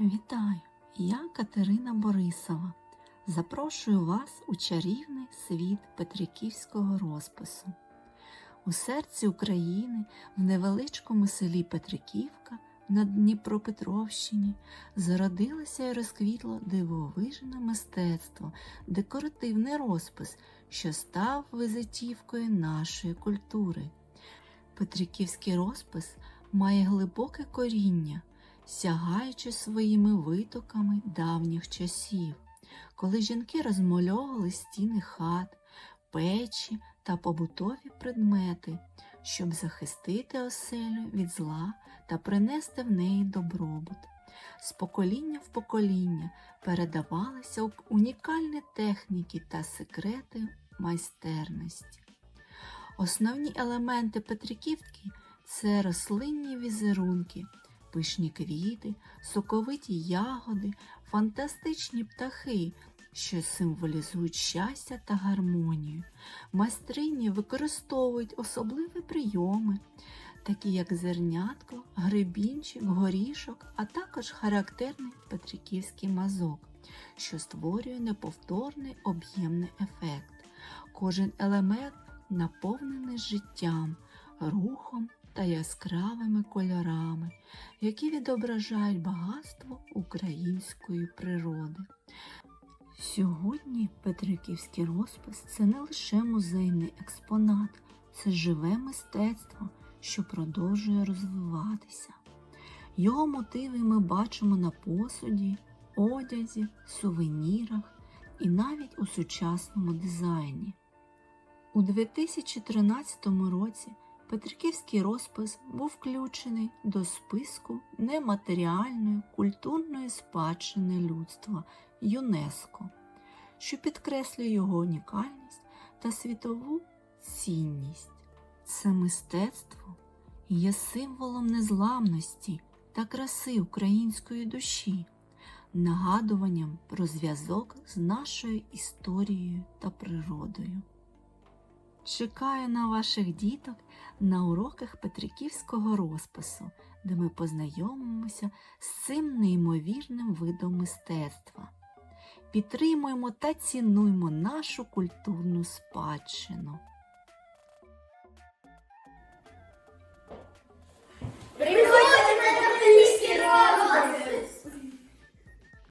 Вітаю! Я Катерина Борисова. Запрошую вас у чарівний світ Петриківського розпису. У серці України, в невеличкому селі Петриківка на Дніпропетровщині, зародилося і розквітло дивовижне мистецтво, декоративний розпис, що став визитівкою нашої культури. Петриківський розпис має глибоке коріння сягаючи своїми витоками давніх часів, коли жінки розмальовували стіни хат, печі та побутові предмети, щоб захистити оселю від зла та принести в неї добробут. З покоління в покоління передавалися унікальні техніки та секрети майстерності. Основні елементи Петриківки це рослинні візерунки, пишні квіти, соковиті ягоди, фантастичні птахи, що символізують щастя та гармонію. Майстрині використовують особливі прийоми, такі як зернятко, гребінчик, горішок, а також характерний петриківський мазок, що створює неповторний об'ємний ефект. Кожен елемент наповнений життям, рухом та яскравими кольорами, які відображають багатство української природи. Сьогодні Петриківський розпис це не лише музейний експонат, це живе мистецтво, що продовжує розвиватися. Його мотиви ми бачимо на посуді, одязі, сувенірах і навіть у сучасному дизайні. У 2013 році Петриківський розпис був включений до списку нематеріальної культурної спадщини людства ЮНЕСКО, що підкреслює його унікальність та світову цінність. Це мистецтво є символом незламності та краси української душі, нагадуванням про зв'язок з нашою історією та природою. Чекаю на ваших діток на уроках Петриківського розпису, де ми познайомимося з цим неймовірним видом мистецтва. Підтримуємо та цінуємо нашу культурну спадщину.